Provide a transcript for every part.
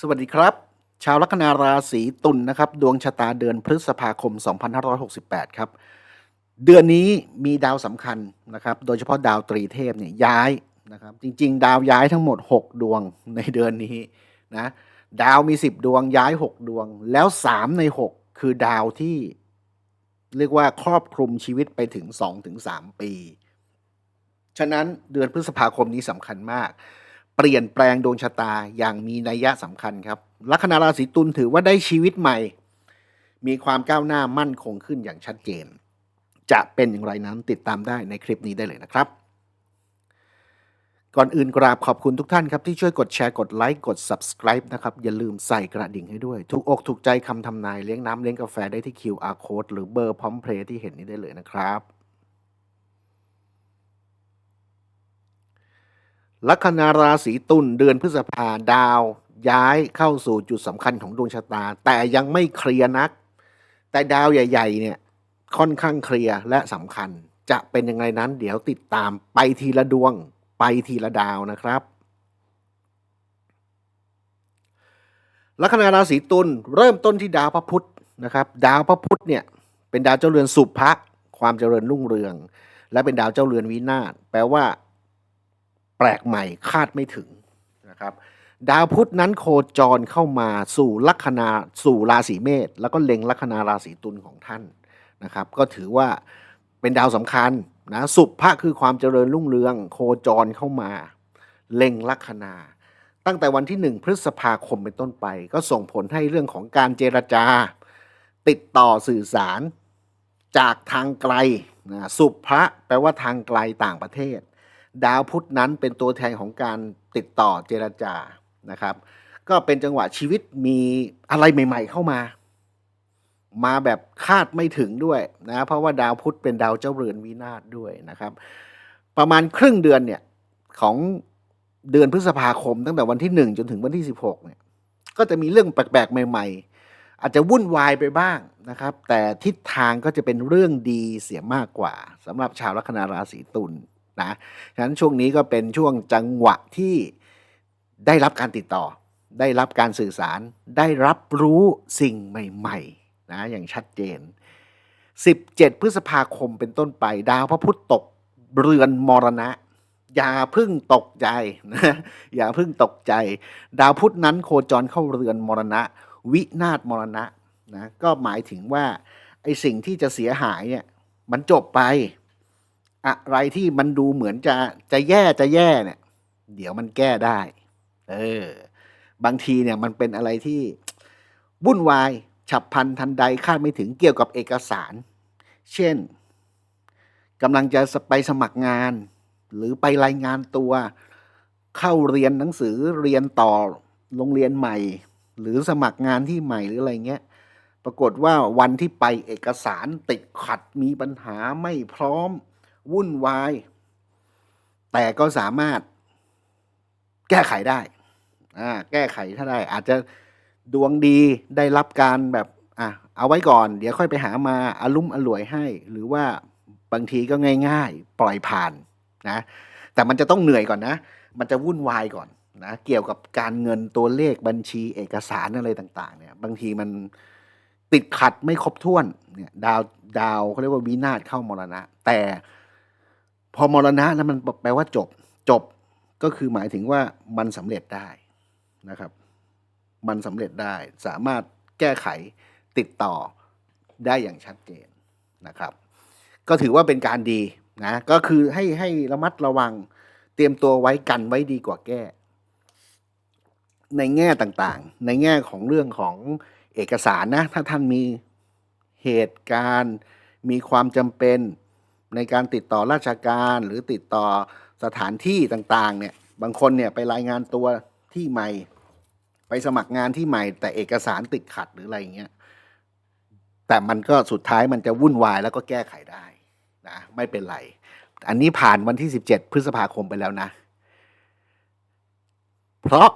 สวัสดีครับ ชาวลัคนาราศีตุลนะครับ ดวงชะตาเดือนพฤษภาคม 2568 ครับ เดือนนี้มีดาวสำคัญนะครับ โดยเฉพาะดาวตรีเทพเนี่ยย้ายนะครับ จริง ๆ ดาวย้ายทั้งหมด 6 ดวงในเดือนนี้นะดาวมี 10 ดวงย้าย 6 ดวง แล้ว 3 ใน 6 คือดาวที่เรียกว่าครอบคลุมชีวิตไปถึง 2-3 ปี ฉะนั้นเดือนพฤษภาคมนี้สำคัญมาก เปลี่ยนแปลงดวงชะตาอย่างมีนัยยะสำคัญครับ ลัคนาราศีตุลถือว่าได้ชีวิตใหม่ มีความก้าวหน้ามั่นคงขึ้นอย่างชัดเจน จะเป็นอย่างไรนั้นติดตามได้ในคลิปนี้ได้เลยนะครับ ก่อนอื่นกราบขอบคุณทุกท่านครับ ที่ช่วยกดแชร์กดไลค์กด subscribe นะครับ อย่าลืมใส่กระดิ่งให้ด้วย ถูกอกถูกใจคำทำนายเลี้ยงน้ำเลี้ยงกาแฟได้ที่ QR code หรือเบอร์พร้อมเพลย์ที่เห็นนี้ได้เลยนะครับ ลัคนาราศีตุลเดือนพฤษภาดาว ย้ายเข้าสู่จุดสำคัญของดวงชะตา แต่ยังไม่เคลียร์นัก แต่ดาวใหญ่ๆเนี่ยค่อนข้างเคลียร์และสำคัญ จะเป็นยังไงนั้นเดี๋ยวติดตามไปทีละดวง ไปทีละดาวนะครับลัคนาราศีตุลเริ่มต้นที่ดาวพระพุธนะครับ ดาวพระพุธเนี่ยเป็นดาวเจ้าเรือนสุภะความเจริญรุ่งเรือง และเป็นดาวเจ้าเรือนวินาศแปลว่า ปลกใหม่คาดไม่ถึงนะครับดาวพุธนั้นโคจรเข้ามาสู่ลัคนาสู่ราศีเมษแล้วก็เล็งลัคนาราศีตุลของท่านนะครับ ก็ถือว่าเป็นดาวสำคัญนะสุภะคือความเจริญรุ่งเรือง โคจรเข้ามา เล็งลัคนา ตั้งแต่วันที่ 1 พฤษภาคมเป็นต้นไป ก็ส่งผลให้เรื่องของการเจรจา ติดต่อสื่อสารจากทางไกลนะสุภะแปลว่าทางไกลต่างประเทศ ดาวพุธนั้นเป็นตัวแทนของการติดต่อเจรจานะครับ ก็เป็นจังหวะชีวิตมีอะไรใหม่ ๆ เข้ามา มาแบบคาดไม่ถึงด้วยนะเพราะว่าดาวพุธเป็นดาวเจ้าเรือนวินาศด้วยนะครับ ประมาณครึ่งเดือนเนี่ยของเดือนพฤษภาคม ตั้งแต่วันที่ 1 จนถึงวันที่ 16เนี่ยก็จะมีเรื่องแปลกๆ ใหม่ ๆ อาจจะวุ่นวายไปบ้างนะครับ แต่ทิศทางก็จะเป็นเรื่องดีเสียมากกว่าสำหรับชาวลัคนาราศีตุล นะฉะนั้นช่วงนี้ก็เป็นช่วงจังหวะที่ได้รับการติดต่อ ได้รับการสื่อสาร ได้รับรู้สิ่งใหม่ๆนะอย่างชัดเจน 17 พฤษภาคมเป็นต้นไป ดาวพระพุธตกเรือนมรณะ อย่าพึ่งตกใจนะอย่าพึ่งตกใจ ดาวพุธนั้นโคจรเข้าเรือนมรณะ วินาศมรณะนะก็หมายถึงว่าไอสิ่งที่จะเสียหายเนี่ยมันจบไป อะไรที่มันดูเหมือนจะจะแย่จะแย่เนี่ย เดี๋ยวมันแก้ได้ เออ บางทีเนี่ยมันเป็นอะไรที่วุ่นวายฉับพลันทันใดคาดไม่ถึงเกี่ยวกับเอกสาร เช่นกำลังจะไปสมัครงาน หรือไปรายงานตัว เข้าเรียนหนังสือเรียนต่อโรงเรียนใหม่ หรือสมัครงานที่ใหม่หรืออะไรเงี้ยปรากฏว่าวันที่ไปเอกสารติดขัดมีปัญหาไม่พร้อม วุ่นวาย แต่ก็สามารถแก้ไขได้อ่าแก้ไขถ้าได้ อาจจะดวงดีได้รับการแบบอะเอาไว้ก่อน เดี๋ยวค่อยไปหามาอารุ่มอร่วยให้ หรือว่าบางทีก็ง่าย ๆ ปล่อยผ่านนะแต่มันจะต้องเหนื่อยก่อนนะ มันจะวุ่นวายก่อนนะเกี่ยวกับการเงินตัวเลขบัญชีเอกสารอะไรต่างๆเนี่ยบางทีมันติดขัดไม่ครบถ้วนเนี่ยดาวดาวเขาเรียกว่าวินาศเข้ามรณะ แต่ พอมรณะแล้วมันแปลว่าจบ จบก็คือหมายถึงว่ามันสำเร็จได้นะครับ มันสำเร็จได้สามารถแก้ไขติดต่อได้อย่างชัดเจนนะครับ ก็ถือว่าเป็นการดีนะก็คือให้ให้ระมัดระวังเตรียมตัวไว้กันไว้ดีกว่าแก้ ในแง่ต่างๆ ในแง่ของเรื่องของเอกสารนะ ถ้าท่านมีเหตุการณ์ มีความจำเป็น ในการติดต่อราชการหรือติดต่อสถานที่ต่างๆเนี่ยบางคนเนี่ยไปรายงานตัวที่ใหม่ ไปสมัครงานที่ใหม่ แต่เอกสารติดขัดหรืออะไรเงี้ยแต่มันก็สุดท้ายมันจะวุ่นวายแล้วก็แก้ไขได้นะไม่เป็นไร อันนี้ผ่านวันที่ 17 พฤษภาคมไปแล้วนะ เพราะ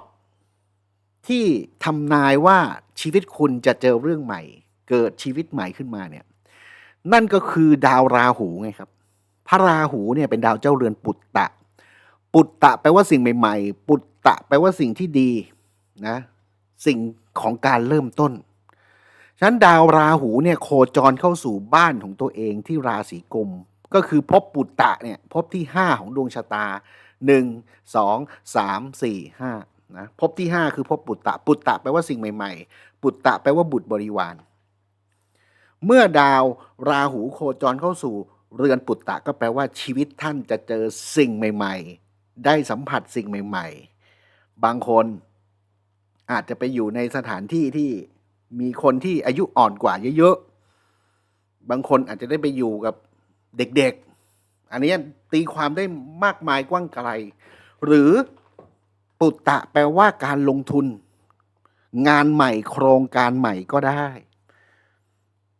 ที่ทำนายว่าชีวิตคุณจะเจอเรื่องใหม่ เกิดชีวิตใหม่ขึ้นมาเนี่ย นั่นก็คือดาวราหูไงครับ พระราหูเนี่ยเป็นดาวเจ้าเรือนปุตตะ ปุตตะแปลว่าสิ่งใหม่ ๆ ปุตตะแปลว่าสิ่งที่ดีนะ สิ่งของการเริ่มต้น ฉะนั้นดาวราหูเนี่ยโคจรเข้าสู่บ้านของตัวเองที่ราศีกุม ก็คือภพปุตตะเนี่ยภพที่ 5 ของดวงชะตา 1 2 3 4 5นะภพที่ 5 คือภพปุตตะ ปุตตะแปลว่าสิ่งใหม่ ๆ ปุตตะแปลว่าบุตรบริวาร เมื่อดาวราหูโคจรเข้าสู่เรือนปุตตะก็แปลว่าชีวิตท่านจะเจอสิ่งใหม่ ๆ ได้สัมผัสสิ่งใหม่ ๆ บางคนอาจจะไปอยู่ในสถานที่ที่มีคนที่อายุอ่อนกว่าเยอะๆ บางคนอาจจะได้ไปอยู่กับเด็กๆ อันนี้ตีความได้มากมายกว้างไกล หรือปุตตะแปลว่าการลงทุน งานใหม่โครงการใหม่ก็ได้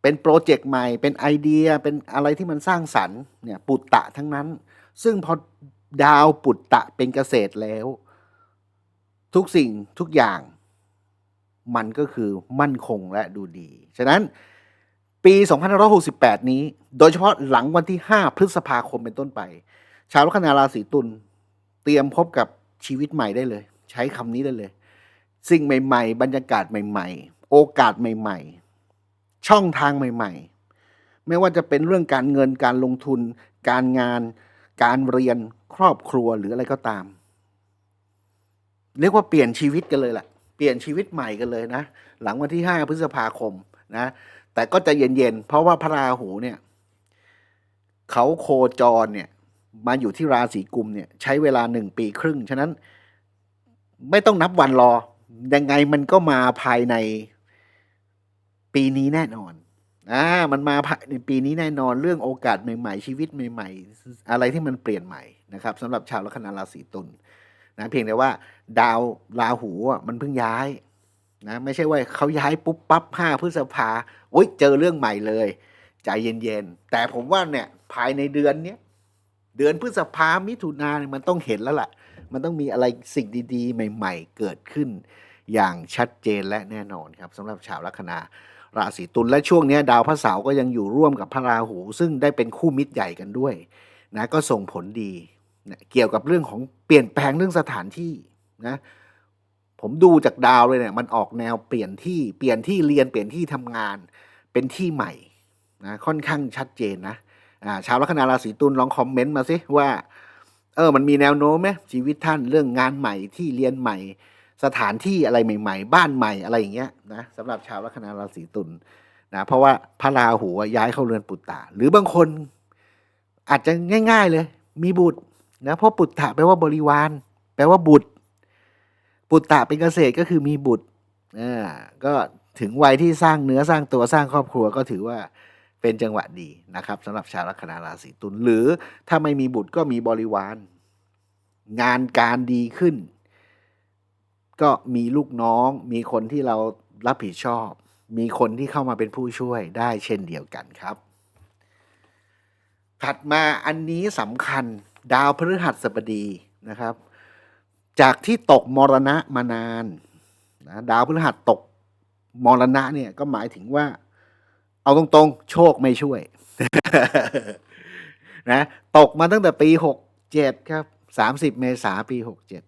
เป็นโปรเจกต์ใหม่ เป็นไอเดีย เป็นอะไรที่มันสร้างสรรค์เนี่ยปุตตะทั้งนั้น ซึ่งพอดาวปุตตะเป็นเกษตรแล้ว ทุกสิ่งทุกอย่าง มันก็คือมั่นคงและดูดี ฉะนั้นปี 2568 นี้ โดยเฉพาะหลังวันที่ 5 พฤษภาคมเป็นต้นไป ชาวลัคนาราศีตุลเตรียมพบกับชีวิตใหม่ได้เลย ใช้คำนี้ได้เลย สิ่งใหม่ ๆ บรรยากาศใหม่ ๆ โอกาสใหม่ ๆ ช่องทางใหม่ ๆ ไม่ว่าจะเป็นเรื่องการเงินการลงทุน การงาน การเรียนครอบครัวหรืออะไรก็ตาม เรียกว่าเปลี่ยนชีวิตกันเลยแหละเปลี่ยนชีวิตใหม่กันเลยนะ หลังวันที่ 5 พฤษภาคมนะ แต่ก็จะเย็นๆ เพราะว่าพระราหูเนี่ยเขาโคจรเนี่ยมาอยู่ที่ราศีกุมเนี่ยใช้เวลาหนึ่งปีครึ่ง ฉะนั้นไม่ต้องนับวันรอ ยังไงมันก็มาภายใน ปีนี้แน่นอนอ่ามันมาภายในปีนี้แน่นอนเรื่องโอกาสใหม่ๆชีวิตใหม่ๆ อะไรที่มันเปลี่ยนใหม่นะครับสำหรับชาวลัคนาราศีตุลนะเพียงแต่ว่า ดาวราหูอะมันเพิ่งย้ายนะไม่ใช่ว่าเขาย้ายปุ๊บปั๊บห้าพฤษภาโอ้ยเจอเรื่องใหม่เลยใจเย็นๆ แต่ผมว่าเนี่ยภายในเดือนเนี้ยเดือนพฤษภามิถุนาเนี่ยมันต้องเห็นแล้วล่ะ มันต้องมีอะไรสิ่งดีๆ ใหม่ ๆ เกิดขึ้น อย่างชัดเจนและแน่นอนครับสำหรับชาวลัคนา ราศีตุลและช่วงนี้ดาวพระเสาร์ก็ยังอยู่ร่วมกับพระราหู ซึ่งได้เป็นคู่มิตรใหญ่กันด้วยนะก็ส่งผลดีนะเกี่ยวกับเรื่องของเปลี่ยนแปลงเรื่องสถานที่นะผมดูจากดาวเลยเนี่ยมันออกแนวเปลี่ยนที่เปลี่ยนที่เรียนเปลี่ยนที่ทำงานเป็นที่ใหม่นะค่อนข้างชัดเจนนะอ่าชาวลัคนาราศีตุลลองคอมเมนต์มาสิว่าเออมันมีแนวโน้มไหมชีวิตท่านเรื่องงานใหม่ที่เรียนใหม่ สถานที่อะไรใหม่ ๆ บ้านใหม่อะไรอย่างเงี้ยนะสำหรับชาวลัคนาราศีตุลนะเพราะว่าพระราหูย้ายเข้าเรือนปุตตะหรือบางคนอาจจะง่าย ๆเลย มีบุตรนะเพราะปุตตะแปลว่าบริวาร แปลว่าบุตร ปุตตะเป็นเกษตรก็คือมีบุตรอ่าก็ถึงวัยที่สร้างเนื้อสร้างตัวสร้างครอบครัวก็ถือว่าเป็นจังหวะดีนะครับสำหรับชาวลัคนาราศีตุลหรือถ้าไม่มีบุตรก็มีบริวาร งานการดีขึ้น ก็มีลูกน้อง มีคนที่เรารับผิดชอบ มีคนที่เข้ามาเป็นผู้ช่วยได้เช่นเดียวกันครับ ถัดมาอันนี้สำคัญดาวพฤหัสบดีนะครับ จากที่ตกมรณะมานานนะดาวพฤหัสตกมรณะเนี่ยก็หมายถึงว่า เอาตรงๆ โชคไม่ช่วยนะตกมาตั้งแต่ปีหกเจ็ดครับสามสิบเมษาปีหกเจ็ด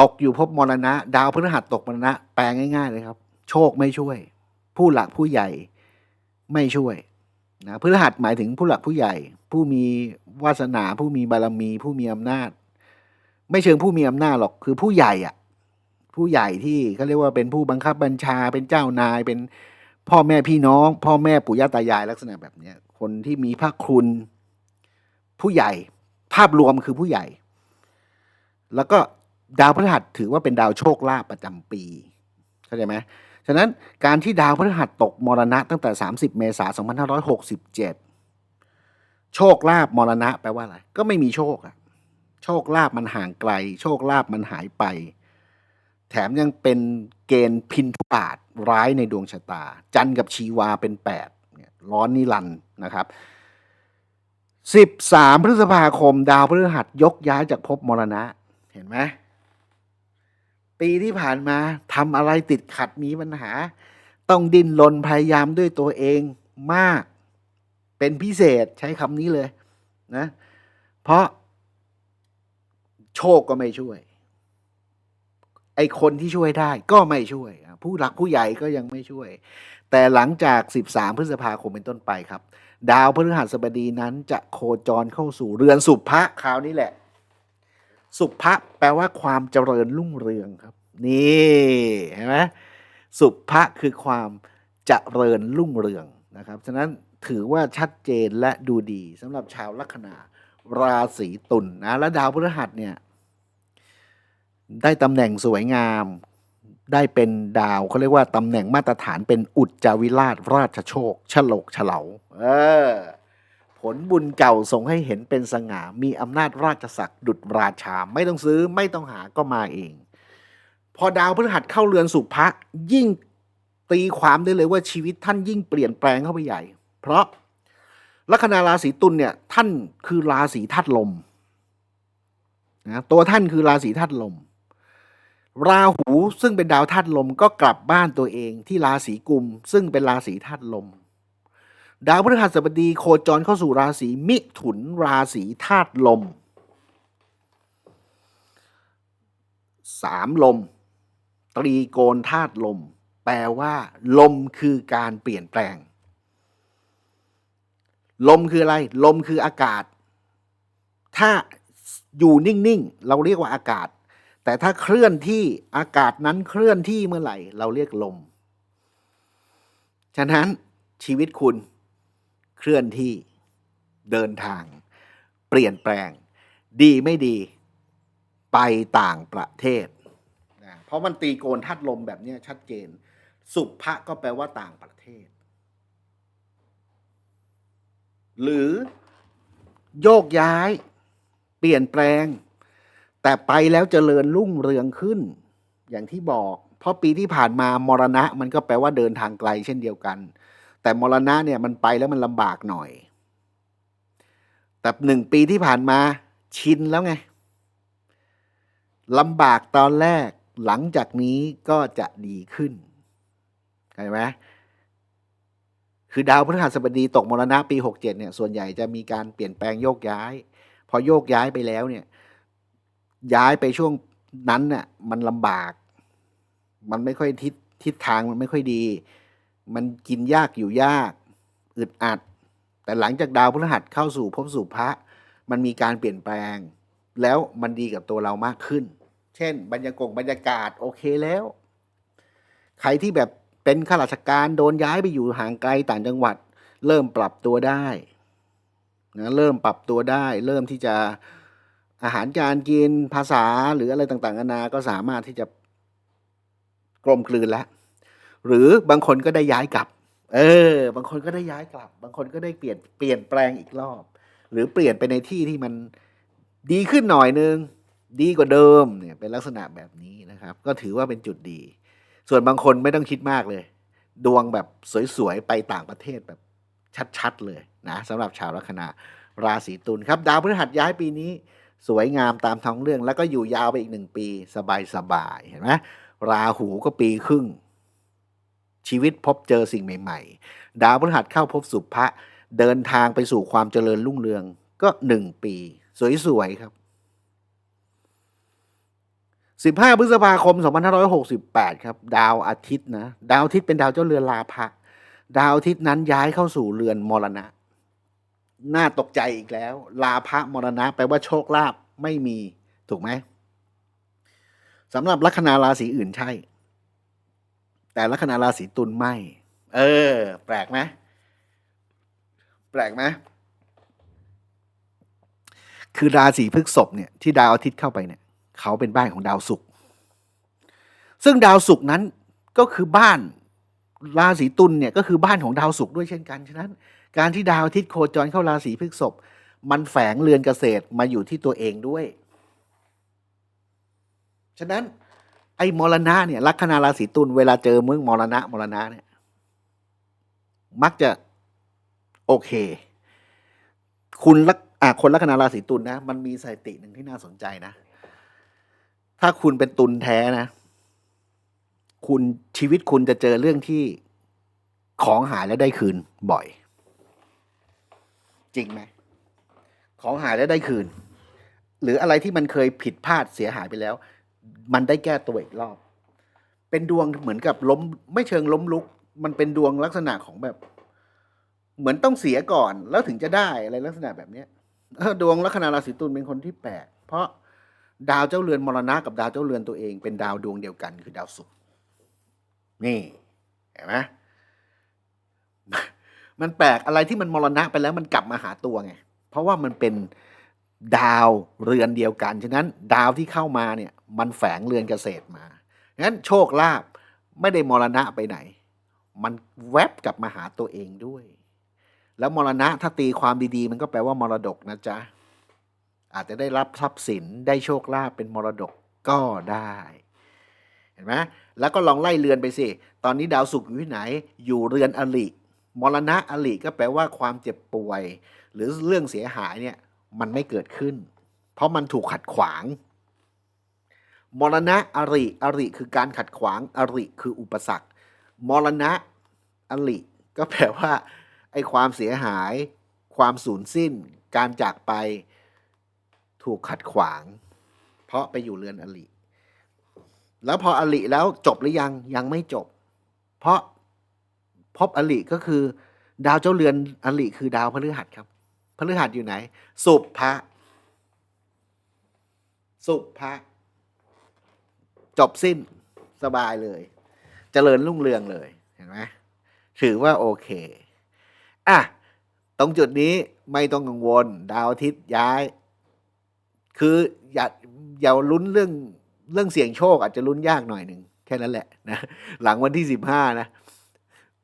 ตกอยู่พบมรณะ ดาวพฤหัสตกมรณะ แปลง่าย ๆ เลยครับ โชคไม่ช่วย ผู้หลักผู้ใหญ่ไม่ช่วยนะพฤหัสหมายถึงผู้หลักผู้ใหญ่ ผู้มีวาสนา ผู้มีบารมี ผู้มีอำนาจ ไม่เชิงผู้มีอำนาจหรอกคือผู้ใหญ่อะผู้ใหญ่ที่เขาเรียกว่าเป็นผู้บังคับบัญชา เป็นเจ้านายเป็นพ่อแม่พี่น้อง พ่อแม่ปู่ย่าตายายลักษณะแบบเนี้ยคนที่มีพระคุณ ผู้ใหญ่ ภาพรวมคือผู้ใหญ่ แล้วก็ ดาวพฤหัสถือว่าเป็นดาวโชคลาภประจำปีเข้าใจไหมฉะนั้นการที่ดาวพฤหัสตกมรณะตั้งแต่ 30 เมษายน2567 โชคลาภมรณะแปลว่าอะไร ก็ไม่มีโชคอะโชคลาภมันห่างไกล โชคลาภมันหายไป แถมยังเป็นเกณฑ์พินทุบาทร้ายในดวงชะตา จันทร์กับชีวาเป็นแปดร้อนนิรันด์นะครับ 13 พฤษภาคม ดาวพฤหัสยกย้ายจากภพมรณะ เห็นไหม ปีที่ผ่านมาทำอะไรติดขัดมีปัญหา ต้องดิ้นรนพยายามด้วยตัวเองมาก เป็นพิเศษใช้คำนี้เลยนะ เพราะโชคก็ไม่ช่วย ไอคนที่ช่วยได้ก็ไม่ช่วย ผู้หลักผู้ใหญ่ก็ยังไม่ช่วย แต่หลังจาก 13 พฤษภาคมเป็นต้นไปครับ ดาวพฤหัสบดีนั้นจะโคจรเข้าสู่เรือนสุภะคราวนี้แหละ สุภะแปลว่าความเจริญรุ่งเรืองครับ นี่เห็นไหมสุภะคือความเจริญรุ่งเรืองนะครับ ฉะนั้นถือว่าชัดเจนและดูดีสำหรับชาวลัคนาราศีตุลนนะและดาวพฤหัสเนี่ยได้ตำแหน่งสวยงาม ได้เป็นดาวเขาเรียกว่าตำแหน่งมาตรฐานเป็นอุจจาวิราชราชโชคฉลกเฉลาเออ ผลบุญเก่าส่งให้เห็นเป็นสง่า มีอำนาจราชศักดิ์ดุจราชา ไม่ต้องซื้อไม่ต้องหาก็มาเอง พอดาวพฤหัสเข้าเรือนสุภะยิ่งตีความได้เลยว่าชีวิตท่านยิ่งเปลี่ยนแปลงเข้าไปใหญ่ เพราะลัคนาราศีตุลเนี่ยท่านคือราศีธาตุลมนะตัวท่านคือราศีธาตุลม ราหูซึ่งเป็นดาวธาตุลมก็กลับบ้านตัวเองที่ราศีกุม ซึ่งเป็นราศีธาตุลม ดาวพฤหัสบดีโคจรเข้าสู่ราศีมิถุนราศีธาตุลมสามลม ตรีโกณธาตุลม แปลว่า ลมคือการเปลี่ยนแปลง ลมคืออะไร ลมคืออากาศ ถ้าอยู่นิ่ง ๆ เราเรียกว่าอากาศ แต่ถ้าเคลื่อนที่อากาศนั้นเคลื่อนที่เมื่อไหร่ เราเรียกลม ฉะนั้นชีวิตคุณ เคลื่อนที่เดินทาง เปลี่ยนแปลง ดีไม่ดี ไปต่างประเทศนะเพราะมันตีโกนทัดลมแบบนี้ชัดเจน สุภะก็แปลว่าต่างประเทศ หรือโยกย้าย เปลี่ยนแปลง แต่ไปแล้วเจริญรุ่งเรืองขึ้น อย่างที่บอก เพราะปีที่ผ่านมามรณะ มันก็แปลว่าเดินทางไกลเช่นเดียวกัน แต่มรณะเนี่ยมันไปแล้วมันลำบากหน่อย แต่หนึ่งปีที่ผ่านมาชินแล้วไงลำบากตอนแรกหลังจากนี้ก็จะดีขึ้นเข้าใจไหมคือดาวพฤหัสบดีตกมรณะปี 67เนี่ยส่วนใหญ่จะมีการเปลี่ยนแปลงโยกย้าย พอโยกย้ายไปแล้วเนี่ย ย้ายไปช่วงนั้นน่ะมันลำบาก มันไม่ค่อยทิศทิศทางมันไม่ค่อยดี มันกินยากอยู่ยากอึดอัด แต่หลังจากดาวพฤหัสเข้าสู่ภพสู่พระ มันมีการเปลี่ยนแปลง แล้วมันดีกับตัวเรามากขึ้น เช่น บรรยากาศบรรยากาศโอเคแล้ว ใครที่แบบเป็นข้าราชการโดนย้ายไปอยู่ห่างไกลต่างจังหวัด เริ่มปรับตัวได้นะเริ่มปรับตัวได้ เริ่มที่จะอาหารการกินภาษาหรืออะไรต่างๆนานาก็สามารถที่จะกลมกลืนแล้ว หรือบางคนก็ได้ย้ายกลับ เออ บางคนก็ได้ย้ายกลับ บางคนก็ได้เปลี่ยนเปลี่ยนแปลงอีกรอบ หรือเปลี่ยนไปในที่ที่มันดีขึ้นหน่อยนึง ดีกว่าเดิมเนี่ยเป็นลักษณะแบบนี้นะครับ ก็ถือว่าเป็นจุดดี ส่วนบางคนไม่ต้องคิดมากเลย ดวงแบบสวยๆ ไปต่างประเทศแบบชัดๆเลยนะสำหรับชาวลัคนาราศีตุลครับ ดาวพฤหัสย้ายปีนี้ สวยงามตามท้องเรื่อง แล้วก็อยู่ยาวไปอีกหนึ่งปี สบายๆเห็นไหมราหูก็ปีครึ่ง ชีวิตพบเจอสิ่งใหม่ ๆ ดาวพฤหัสเข้าพบสุภะเดินทางไปสู่ความเจริญรุ่งเรืองก็หนึ่งปี สวยๆครับ15พฤษภาคม2568ครับ ดาวอาทิตย์นะดาวอาทิตย์เป็นดาวเจ้าเรือนลาภะดาวอาทิตย์นั้นย้ายเข้าสู่เรือนมรณะ น่าตกใจอีกแล้ว ลาภะมรณะแปลว่าโชคลาภไม่มีถูกไหมสำหรับลัคนาราศีอื่นใช่ แต่ลัคนาราศีตุลไม่ เออ แปลกไหมแปลกไหมคือราศีพฤษภเนี่ยที่ดาวอาทิตย์เข้าไปเนี่ยเขาเป็นบ้านของดาวศุกร์ซึ่งดาวศุกร์นั้นก็คือบ้านราศีตุลเนี่ยก็คือบ้านของดาวศุกร์ด้วยเช่นกันฉะนั้น การที่ดาวอาทิตย์โคจรเข้าราศีพฤษภมันแฝงเรือนเกษตรมาอยู่ที่ตัวเองด้วย ฉะนั้น ไอ้มรณะเนี่ยลัคนาราศีตุลเวลาเจอมึงมรณะมรณะเนี่ย มักจะโอเค คุณลักอะคนลัคนาราศีตุลนะมันมีสถิติหนึ่งที่น่าสนใจนะ ถ้าคุณเป็นตุลแท้นะ คุณชีวิตคุณจะเจอเรื่องที่ของหายแล้วได้คืนบ่อย จริงไหมของหายแล้วได้คืน หรืออะไรที่มันเคยผิดพลาดเสียหายไปแล้ว มันได้แก้ตัวอีกรอบ เป็นดวงเหมือนกับล้ม ไม่เชิงล้มลุก มันเป็นดวงลักษณะของแบบ เหมือนต้องเสียก่อนแล้วถึงจะได้อะไรลักษณะแบบเนี้ยดวงลัคนาราศีตุลเป็นคนที่แปลกเพราะดาวเจ้าเรือนมรณะกับดาวเจ้าเรือนตัวเอง เป็นดาวดวงเดียวกัน คือดาวศุกร์นี่เห็นไหมมันแปลกอะไรที่มันมรณะไปแล้วมันกลับมาหาตัวไง เพราะว่ามันเป็น ดาวเรือนเดียวกันฉะนั้นดาวที่เข้ามาเนี่ยมันแฝงเรือนเกษตรมางั้นโชคลาภไม่ได้มรณะไปไหน มันแวบกลับมาหาตัวเองด้วย แล้วมรณะถ้าตีความดีๆ มันก็แปลว่ามรดกนะจ๊ะอาจจะได้รับทรัพย์สินได้โชคลาภเป็นมรดกก็ได้ เห็นไหมแล้วก็ลองไล่เรือนไปสิ ตอนนี้ดาวศุกร์อยู่ที่ไหน อยู่เรือนอลิมรณะอลิก็แปลว่าความเจ็บป่วย หรือเรื่องเสียหายเนี่ย มันไม่เกิดขึ้น เพราะมันถูกขัดขวาง มรณะอริ อริคือการขัดขวาง อริคืออุปสรรค มรณะอลิก็แปลว่าไอ้ความเสียหาย ความสูญสิ้น การจากไปถูกขัดขวาง เพราะไปอยู่เรือนอลิแล้วพออลิแล้วจบหรือยังยังไม่จบ เพราะพบอลิก็คือ ดาวเจ้าเรือนอลิคือดาวพฤหัสครับ พฤหัสอยู่ไหน สุภะสุภะจบสิ้นสบายเลยเจริญรุ่งเรืองเลยเห็นไหมถือว่าโอเคอะตรงจุดนี้ไม่ต้องกังวล ดาวอาทิตย์ย้าย คืออย่าอย่าลุ้นเรื่องเรื่องเสี่ยงโชคอาจจะลุ้นยากหน่อยหนึ่งแค่นั้นแหละนะหลังวันที่สิบห้านะ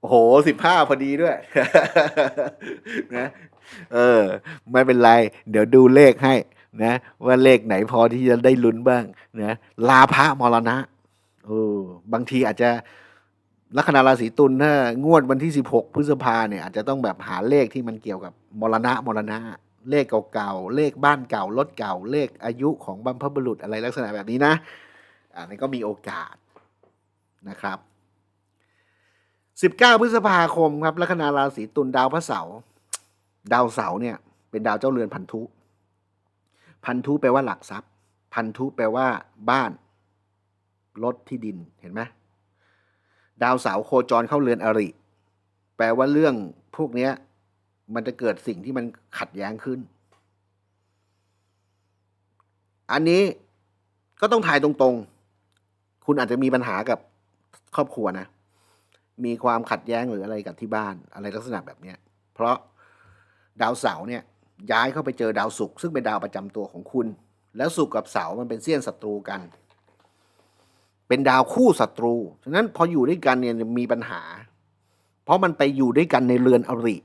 โหสิบห้าพอดีด้วย นะเออ ไม่เป็นไร เดี๋ยวดูเลขให้ นะ ว่าเลขไหนพอที่จะได้ลุ้นบ้าง นะลาภะมรณะเออบางทีอาจจะลัคนาราศีตุลถ้างวดวันที่สิบหกพฤษภาเนี่ยอาจจะต้องแบบหาเลขที่มันเกี่ยวกับมรณะมรณะ เลขเก่าๆเลขบ้านเก่ารถเก่า เลขอายุของบรรพบุรุษอะไรลักษณะแบบนี้นะอันนี้ก็มีโอกาสนะครับ 19 พฤษภาคมครับลัคนาราศีตุลดาวพระเสาร์ดาวเสาร์เนี่ยเป็นดาวเจ้าเรือนพันธุ พันธุแปลว่าหลักทรัพย์ พันธุแปลว่าบ้านรถที่ดินเห็นไหมดาวเสาร์โคจรเข้าเรือนอริ แปลว่าเรื่องพวกเนี้ยมันจะเกิดสิ่งที่มันขัดแย้งขึ้น อันนี้ก็ต้องถ่ายตรงๆ คุณอาจจะมีปัญหากับครอบครัวนะ มีความขัดแย้งหรืออะไรกับที่บ้านอะไรลักษณะแบบเนี้ยเพราะดาวเสาร์เนี่ยย้ายเข้าไปเจอดาวศุกร์ซึ่งเป็นดาวประจำตัวของคุณ แล้วศุกร์กับเสาร์มันเป็นเสี้ยนศัตรูกัน เป็นดาวคู่ศัตรูฉะนั้นพออยู่ด้วยกันเนี่ยมีปัญหา เพราะมันไปอยู่ด้วยกันในเรือนอริ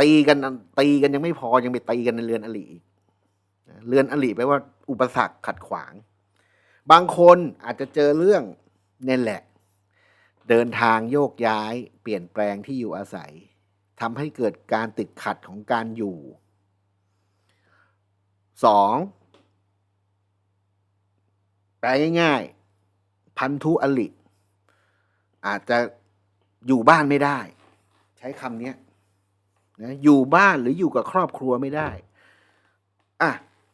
ตีกันตีกันยังไม่พอยังไปตีกันในเรือนอริอีกเรือนอริแปลว่าอุปสรรคขัดขวาง บางคนอาจจะเจอเรื่องเนี่ยแหละ เดินทางโยกย้าย เปลี่ยนแปลงที่อยู่อาศัยทำให้เกิดการติดขัดของการอยู่สองแปลง่ายๆ พันธุอลิ อาจจะอยู่บ้านไม่ได้ ใช้คำนี้นะอยู่บ้านหรืออยู่กับครอบครัวไม่ได้อะ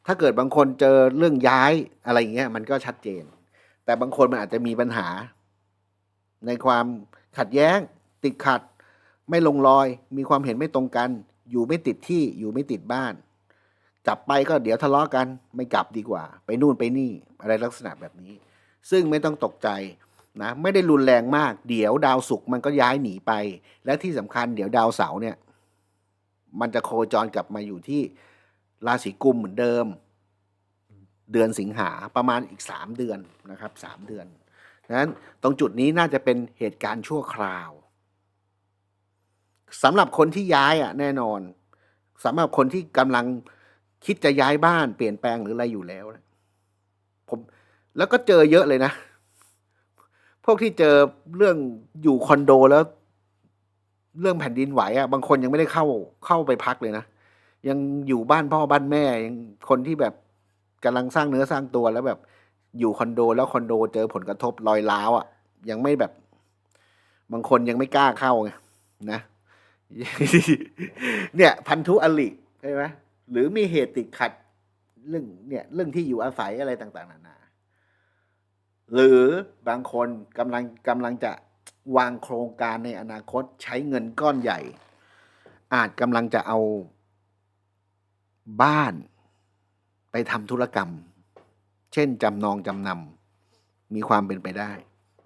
ถ้าเกิดบางคนเจอเรื่องย้ายอะไรอย่างเงี้ยมันก็ชัดเจน แต่บางคนมันอาจจะมีปัญหา ในความขัดแย้ง ติดขัด ไม่ลงรอย มีความเห็นไม่ตรงกัน อยู่ไม่ติดที่อยู่ไม่ติดบ้าน กลับไปก็เดี๋ยวทะเลาะกัน ไม่กลับดีกว่า ไปนู่นไปนี่อะไรลักษณะแบบนี้ ซึ่งไม่ต้องตกใจนะไม่ได้รุนแรงมาก เดี๋ยวดาวศุกร์มันก็ย้ายหนีไป และที่สำคัญเดี๋ยวดาวเสาร์เนี่ยมันจะโคจรกลับมาอยู่ที่ราศีกุมเหมือนเดิม เดือนสิงหาประมาณอีกสามเดือนนะครับสามเดือน นั้นตรงจุดนี้น่าจะเป็นเหตุการณ์ชั่วคราวสำหรับคนที่ย้ายอะแน่นอนสำหรับคนที่กำลังคิดจะย้ายบ้านเปลี่ยนแปลงหรืออะไรอยู่แล้วนะผมแล้วก็เจอเยอะเลยนะ พวกที่เจอเรื่องอยู่คอนโดแล้ว เรื่องแผ่นดินไหวอะ บางคนยังไม่ได้เข้าเข้าไปพักเลยนะ ยังอยู่บ้านพ่อบ้านแม่ยังคนที่แบบกำลังสร้างเนื้อสร้างตัวแล้วแบบ อยู่คอนโดแล้วคอนโดเจอผลกระทบรอยร้าวอะ ยังไม่แบบ บางคนยังไม่กล้าเข้าไงนะ เนี่ย พันธุอลิใช่ไหมหรือมีเหตุติดขัดเรื่องเนี่ย เรื่องที่อยู่อาศัยอะไรต่างๆนานา หรือบางคนกำลังกำลังจะวางโครงการในอนาคตใช้เงินก้อนใหญ่ อาจกำลังจะเอาบ้านไปทำธุรกรรม เช่นจำนองจำนำมีความเป็นไปได้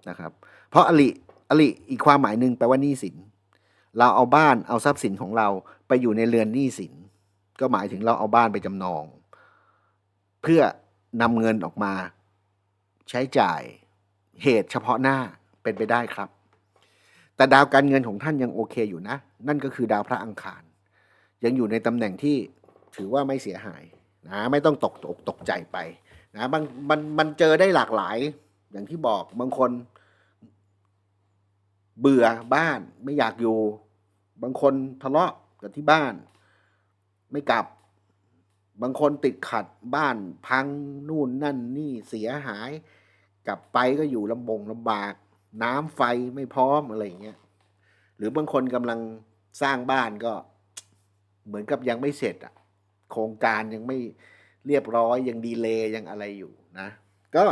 นะครับ เพราะอลิอลิอีกความหมายหนึ่งแปลว่าหนี้สิน เราเอาบ้านเอาทรัพย์สินของเราไปอยู่ในเรือนหนี้สิน ก็หมายถึงเราเอาบ้านไปจำนอง เพื่อนำเงินออกมาใช้จ่ายเหตุเฉพาะหน้าเป็นไปได้ครับ แต่ดาวการเงินของท่านยังโอเคอยู่นะ นั่นก็คือดาวพระอังคาร ยังอยู่ในตำแหน่งที่ถือว่าไม่เสียหายนะไม่ต้องตกตกตกใจไป นะบางมันมันเจอได้หลากหลาย อย่างที่บอกบางคน เบื่อบ้านไม่อยากอยู่ บางคนทะเลาะกับที่บ้าน ไม่กลับ บางคนติดขัดบ้านพังนู่นนั่นนี่เสียหาย กลับไปก็อยู่ลำบงลำบาก น้ำไฟไม่พร้อมอะไรอย่างเงี้ยหรือบางคนกำลังสร้างบ้านก็ เหมือนกับยังไม่เสร็จอะโครงการยังไม่ เรียบร้อยยังดีเลย์ยังอะไรอยู่นะ ก็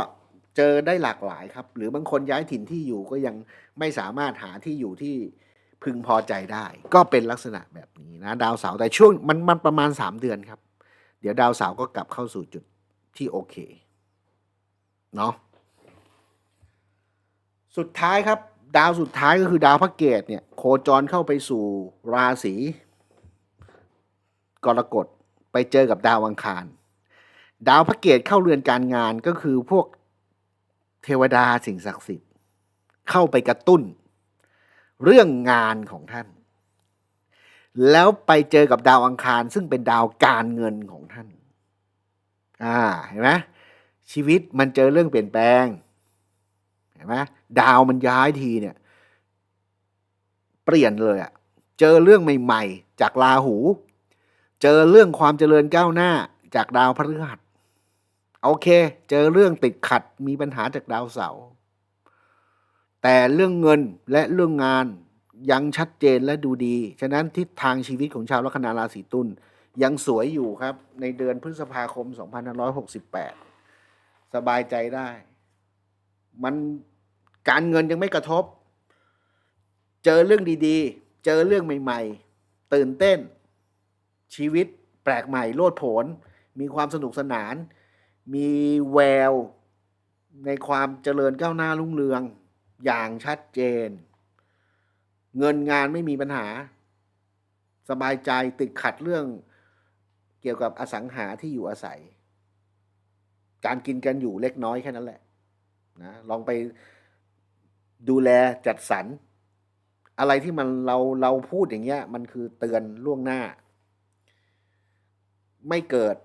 เจอได้หลากหลายครับ หรือบางคนย้ายถิ่นที่อยู่ก็ยังไม่สามารถหาที่อยู่ที่พึงพอใจได้ ก็เป็นลักษณะแบบนี้นะ ดาวเสาร์แต่ช่วงมันมันประมาณ 3 เดือนครับ เดี๋ยวดาวเสาร์ก็กลับเข้าสู่จุดที่โอเคเนาะสุดท้ายครับ ดาวสุดท้ายก็คือดาวพระเกตเนี่ยโคจรเข้าไปสู่ราศีกรกฎไปเจอกับดาวอังคาร ดาวพระเกตเข้าเรือนการงานก็คือพวกเทวดาสิ่งศักดิ์สิทธิ์ เข้าไปกระตุ้น เรื่องงานของท่าน แล้วไปเจอกับดาวอังคาร ซึ่งเป็นดาวการเงินของท่าน อ่าเห็นไหมชีวิตมันเจอเรื่องเปลี่ยนแปลงเห็นไหมดาวมันย้ายทีเนี่ย เปลี่ยนเลยอะเจอเรื่องใหม่ ๆ จากราหู เจอเรื่องความเจริญก้าวหน้าจากดาวพฤหัส โอเค เจอเรื่องติดขัดมีปัญหาจากดาวเสาร์แต่เรื่องเงินและเรื่องงานยังชัดเจนและดูดี ฉะนั้นทิศทางชีวิตของชาวลัคนาราศีตุลยังสวยอยู่ครับ ในเดือนพฤษภาคม 2568 สบายใจได้ มันการเงินยังไม่กระทบ เจอเรื่องดีๆ เจอเรื่องใหม่ ๆ ตื่นเต้น ชีวิตแปลกใหม่โลดโผนมีความสนุกสนาน มีแววในความเจริญก้าวหน้ารุ่งเรืองอย่างชัดเจน เงินงานไม่มีปัญหา สบายใจติดขัดเรื่องเกี่ยวกับอสังหาที่อยู่อาศัย การกินกันอยู่เล็กน้อยแค่นั้นแหละนะลองไปดูแลจัดสรร อะไรที่มันเราเราพูดอย่างเงี้ย มันคือเตือนล่วงหน้า ไม่เกิด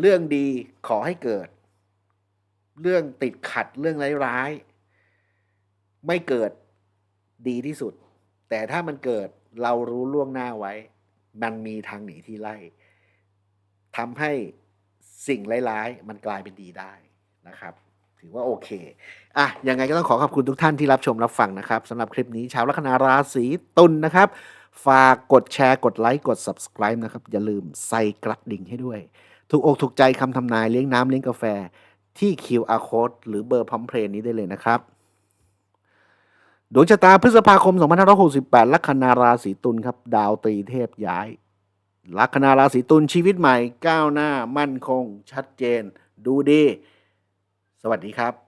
เรื่องดีขอให้เกิด เรื่องติดขัดเรื่องร้ายๆไม่เกิดดีที่สุด แต่ถ้ามันเกิดเรารู้ล่วงหน้าไว้ มันมีทางหนีที่ไล่ทำให้สิ่งร้ายๆมันกลายเป็นดีได้นะครับ ถือว่าโอเคอะยังไงก็ต้องขอขอบคุณทุกท่านที่รับชมรับฟังนะครับสำหรับคลิปนี้ชาวลัคนาราศีตุลนนะครับฝากกดแชร์กดไลค์กด subscribe นะครับ อย่าลืมใส่กระดิ่งให้ด้วย ถูกอกถูกใจคำทำนายเลี้ยงน้ำเลี้ยงกาแฟที่ QR code หรือเบอร์พร้อมเพลย์นี้ได้เลยนะครับ ดวงชะตาพฤษภาคม 2568 ลัคนาราศีตุลครับ ดาวตรีเทพย้าย ลัคนาราศีตุลชีวิตใหม่ ก้าวหน้ามั่นคง ชัดเจน ดูดี สวัสดีครับ